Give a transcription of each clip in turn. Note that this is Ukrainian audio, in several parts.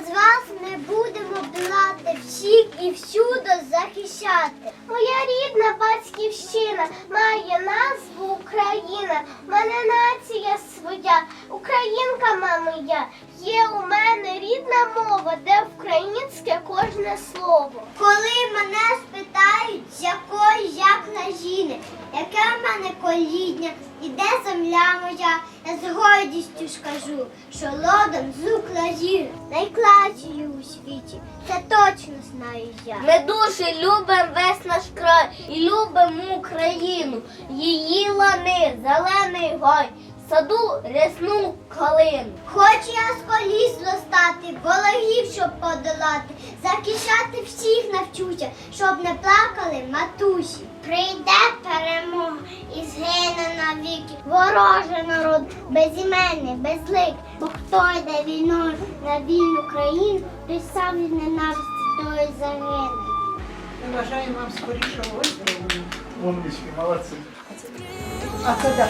без вас ми будемо долати всіх і всюди захищати. Моя рідна батьківщина має назву Україна. Мене нація своя, українка мама я. Є у мене рідна мова, де українське кожне слово. Коли мене спитають, з якої я країни, яке в мене колідня і де земля моя, я з гордістю скажу, що родом з України, найкращою у світі, це точно знаю я. Ми дуже любимо весь наш край і любимо Україну, її лани, зелений гай, саду рясну калину. Хочу я з коліс зростати, ворогів, щоб подолати, захищати всіх навчуся, щоб не плакали матусі. Прийде навіки ворожий народ, безіменний, безлик. Бо хто йде війною на вільну країну, той сам від ненависті той загине. Ми бажаємо вам скорішого виздоровлення. Умнички, молодцы. А це так,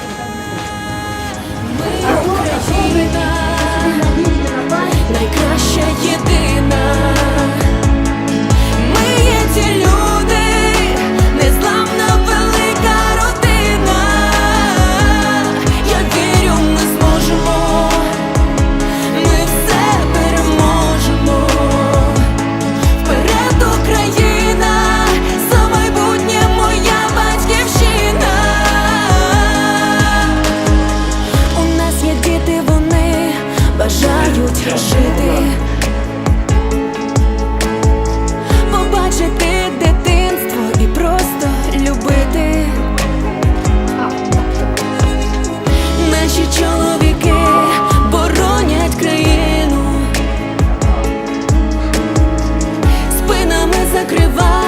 жити. Побачити дитинство і просто любити. Наші чоловіки боронять країну, спинами закривають.